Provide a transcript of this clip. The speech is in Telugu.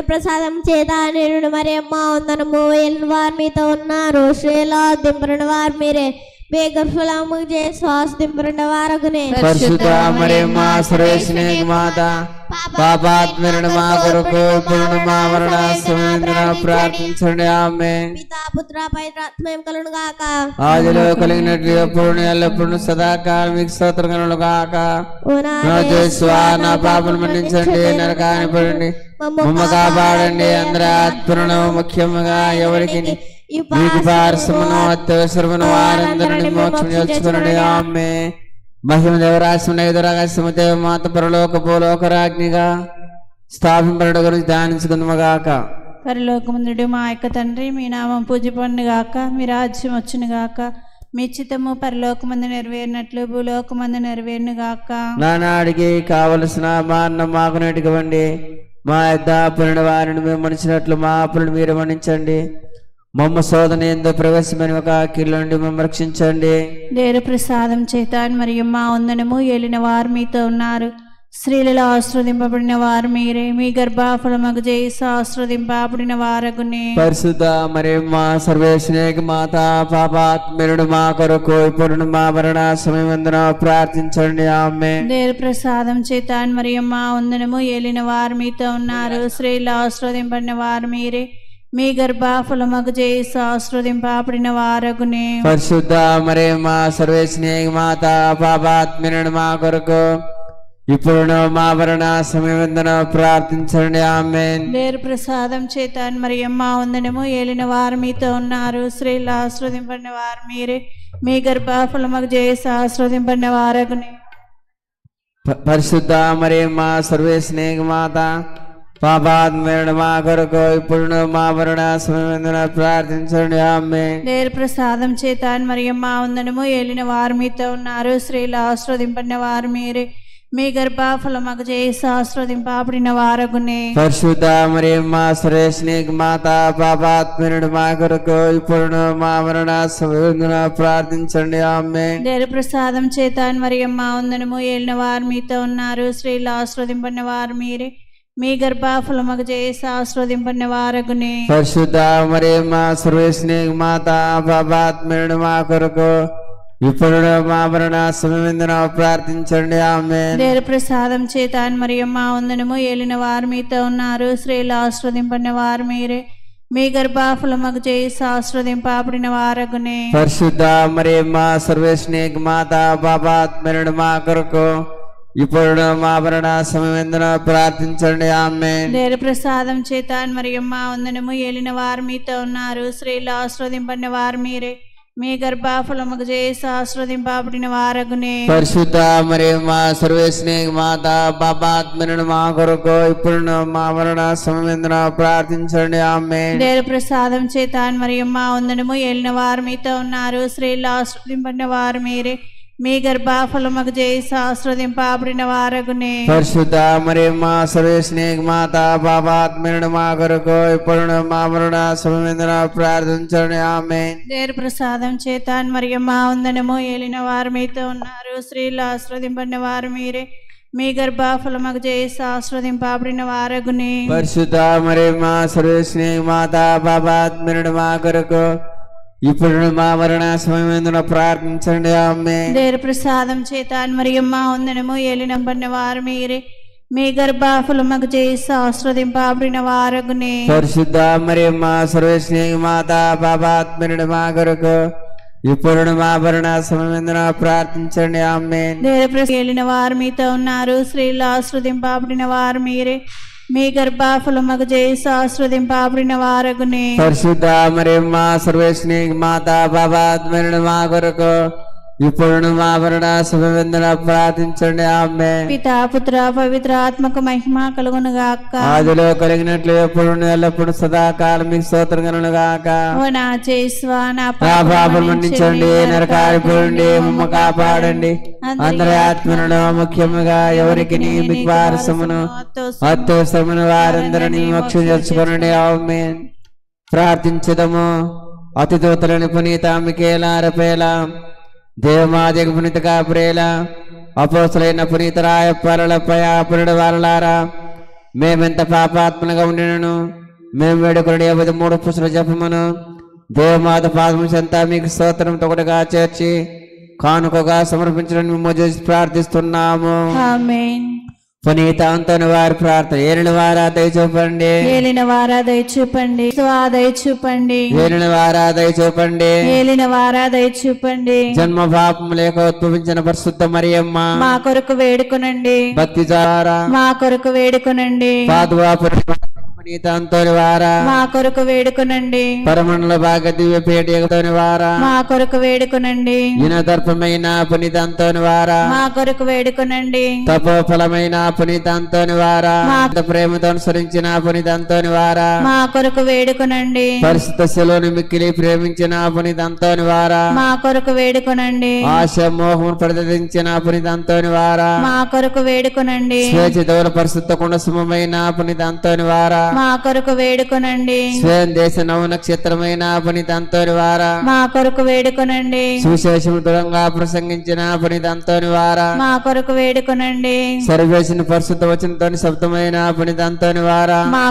ప్రసాదం చేత నిరుడు మరి అమ్మ వందనము. వెళ్ళిన వారు మీతో ఉన్నారు. శ్రీలా దింపరుని వారు మీరే. బేగర్ఫులము చే శ్వాస వారగునే. పరిశుద్ధ మరి మా సర్వేశ్వని మాత. పాపాత్మరుడు మా కొరకు మా మరణ సమయందున ప్రార్థించండి ఆమె ఆదిలో కలిగినట్లు ఎప్పుడు ఎల్లప్పుడు సదాకాలం మీకు స్తోత్రం కలుగును గాక నా పాపను మన్నించండి నరకాన్ని పడండి మమ్మ కాపాడండి అందరి ఆత్మలను ముఖ్యముగా ఎవరికి మీకు పారసమును అత్యవసరమును వారందరిని మోక్షం చేసుకునండి ఆమె మహిమ దేవరాశం ఎదురగాశము దేవ మాత పరలోక భూలోక రాజ్ఞిగా స్థాపింపడ గురించి ధ్యానించుకుందామగాక. పరలోకముందుడు మా యొక్క తండ్రి మీ నామం పూజపండు గాక మీ రాజ్యం వచ్చును గాక మీ చిత్తము పరలోకమందు నెరవేరినట్లు భూలోకమందు నెరవేరును గాక నానాడికి కావలసిన మాన్న మాకు నెట్టుకోండి మా యొద్ద పురుణ వారిని మేము మా అప్పులను మీరు మన్నించండి. మమ్మ శోధన ఎందు ప్రవేశమైన నుండి మమ్మ రక్షించండి. దేరు ప్రసాదం చేత మరియు మా వందనము ఏలిన వారు మీతో ఉన్నారు. స్త్రీలలో ఆశ్రదింపబడిన వారు మీరే. మీ గర్భాఫలమగు చేసి ఆశ్రదింపబడిన వారగునే పరిశుద్ధ మరి మా సర్వేశ్వనేక మాత పాపాత్మరుడు మా కొరకు ఇప్పుడు మా మరణ సమయమందున ప్రార్థించండి. ఆమె దేరు ప్రసాదం చేత మరియు మా వందనము ఏలిన వారు మీతో ఉన్నారు. స్త్రీలు ఆశ్రదింపడిన వారు మీరే. మీ గర్భాఫలమగు చేసి ఆశ్రదింపబడిన వారగునే పరిశుద్ధ మరి మా సర్వేశ్వనేక మాత పాపాత్మరుడు మా కొరకు ఇప్పుడు మా మరణ సమయమందున ప్రార్థించండి. ఆమె దేరు ప్రసాదం చేత మరియు మా వందనము ఏలిన వారు మీతో ఉన్నారు. స్త్రీలు ఆశ్రదింపడిన వారు మీరే. మీ గర్భాఫలమగు చేసి ఆశ్రదింపడిన వారగునే పరిశుద్ధ మరి మా సర్వేశ్వనేక మాత పాపాత్మరుడు మా కొరకు ఇప్పుడు మా మరణ సమయమందున ప్రార్థించండి ఆమె దేరు ప్రసాదం చేత మరియు మా వందనము ఏలిన వారు మీతో ఉన్నారు. స్త్రీలు ఆశ్రదింపడిన వారు మీరే. మీ గర్భాఫలమగు చేసి ఆశ్రదింపబడిన వారగునే. పరిశుద్ధ మరి మా సురేష్నికి మాత పాపాత్మనుడు మా కొరకు ఇప్పుడు మా మరణ సమయంలో ప్రార్థించండి. ఆమె దేరు ప్రసాదం చేత మరియు మా వందనము ఏలిన వారు మీతో ఉన్నారు. స్త్రీలు ఆశ్రదింపడిన వారు మీరే. మీ గర్భాఫలమగు చేసి ఆశ్రదింపడిన వారగునే పరిశుద్ధ మరి మా సురేష్నికి మాత పాపాత్మనుడు మా కొరకు ఇప్పుడు మా మరణ ప్రార్థించండి ఆమె దేరు ప్రసాదం చేత మరియు మా వందనము ఏలిన వారు మీతో ఉన్నారు. స్త్రీలు ఆశ్రదింపడిన వారు మీరే. మీ గర్భాఫలమగు చేసి ఆశ్రదింపబడిన వారగునే పరిశుద్ధ మరి మా సర్వేశ్వనికి మాత పాపాత్మనుడు మా కొరకు ఇప్పుడు మా మరణ సమయంలో ప్రార్థించండి. ఆమె దేరు ప్రసాదం చేత మరియు మా వందనము ఏలిన వారు మీతో ఉన్నారు. స్త్రీలు ఆశ్రదింపడిన వారు మీరే. మీ గర్భాఫలముగు చేసి ఆశ్రదింపబడిన వారగునే. పరిశుద్ధ మరి మా సర్వేశ్వనికి మాత పాపాత్మనుడు మా కొరకు ఇప్పుడు మా మరణ సమయంలో ప్రార్థించండి. ఆమె దేరు ప్రసాదం చేత మరియు మా వందనము ఏలిన వారు మీతో ఉన్నారు. స్త్రీలు ఆశ్రదింపడిన వారు మీరే. మీ గర్భాఫలముగు చేసి ఆశ్రదింపబడిన వారగునే. పరిశుద్ధ మరి మా సర్వేశ్వనికి మాత పాపాత్మనుడు మా కొరకు ఇప్పుడు మా మరణ సమయంలో ప్రార్థించండి. ఆమె దేరు ప్రసాదం చేత మరియు మా వందనము ఏలిన వారు మీతో ఉన్నారు. స్త్రీలు ఆశ్రదింపడిన వారు మీరే. మీ గర్భాఫలముగు చేసి ఆశ్రదింపబడిన వారగునే. పరిశుద్ధ మరి మా సర్వేశ్వనికి మాత పాపాత్మనుడు మా కొరకు ఇప్పుడు మా మరణ సమయంలో ప్రార్థించండి ఆమె దేరు ప్రసాదం చేత మరియు మా వందనము ఏలినంబడిన వారు మీరే. మీ గర్భాఫలముగు చేసి ఆశ్రదింపబడిన వారగునే. పరిశుద్ధ మరి మా సర్వేశ్వనికి మాత పాపాత్మనుడు మా కొరకు. ఇప్పుడు మా భరణ సమయంలో ప్రార్థించండి ఆమె దేరు ప్రసాదం ఏలిన వారు మీతో ఉన్నారు. స్త్రీలు ఆశ్రదింపబడిన వారు మీరే. మీ గర్భాఫలముగు చేసి ఆశ్రదింపబడిన వారగునే పరిశుద్ధ మరి మా సర్వేశ్వనికి మాతా బాబా మా కొరకు. ఇప్పుడు మా భరణ సమయంలో ప్రార్థించండి ఆమె పితా పుత్ర పవిత్ర ఆత్మకు మహిమ కలుగును గాక ఆదిలో కలిగినట్లు ఎప్పుడు ఎల్లప్పుడు సదాకాలం మీకు స్తోత్రం గాక ఓ నా చేస్వా నా మన్నించండి నరకారిపోండి మమ్మ కాపాడండి. అందరి ఆత్మలను ముఖ్యముగా ఎవరికి నీ మీకు వారసమును అత్యవసరమైన వారందరినీ మోక్షం చేసుకునండి ఆమె ప్రార్థించదము. అతిదూతలని పునీత మికేలా రపేలా దేవమాదిగ పునీత ప్రేల అపోసలైన పునీతరాయ పరులపై అపురుడు వారలారా మేమెంత పాపాత్మలుగా ఉండినను మేము వేడుకుని అవధి మూడు పుస్తల చెప్పమను. దేవమాత పాదము చెంత మీకు స్తోత్రం ఒకటిగా చేర్చి కానుకగా సమర్పించడం మేము ప్రార్థిస్తున్నాము. ఆమేన్. పునీత అంతని వారి ప్రార్థన. ఏలిన వారా దయచూపండి ఏలిన వారా దయచూపండి స్వా దయచూపండి ఏలిన వారా దయచూపండి ఏలిన వారా దయచూపండి జన్మ పాపం లేక ఉద్భవించిన పరిశుద్ధ మరియమ్మ. మా కొరకు వేడుకొనండి. భక్తి ద్వారా మా కొరకు వేడుకొనండి. పాదువా పునీత అంతోని వారా మా కొరకు వేడుకొనండి. పరమణుల భాగ దివ్య పేటతోని వారా మా కొరకు వేడుకొనండి. ఇనదర్పమైన పునీత అంతోని వారా మా కొరకు వేడుకొనండి. తపోఫలమైన పునీత అంతోని వారా ప్రేమతో అనుసరించిన పునీత అంతోని వారా మా కొరకు వేడుకొనండి. పరిశుద్ధ శిలోని మిక్కిలి ప్రేమించిన పునీత అంతోని వారా మా కొరకు వేడుకొనండి. ఆశ మోహమును ప్రదర్శించిన పునీత అంతోని వారా మా కొరకు వేడుకొనండి. స్వేచ్ఛ దౌల పరిశుద్ధ కుండసుమైన పునీత అంతోని వారా మా కొరకు వేడుకొనండి. స్వయం దేశ నవ నక్షత్రమైన పునీత అంతోని వారా మా కొరకు వేడుకొనండి. సుశేషము దృఢంగా ప్రసంగించిన పునీత అంతోని వారా మా కొరకు వేడుకొనండి. సర్వేసిన పరిశుద్ధ వచనతోని శబ్దమైన పునీత అంతోని వారా మా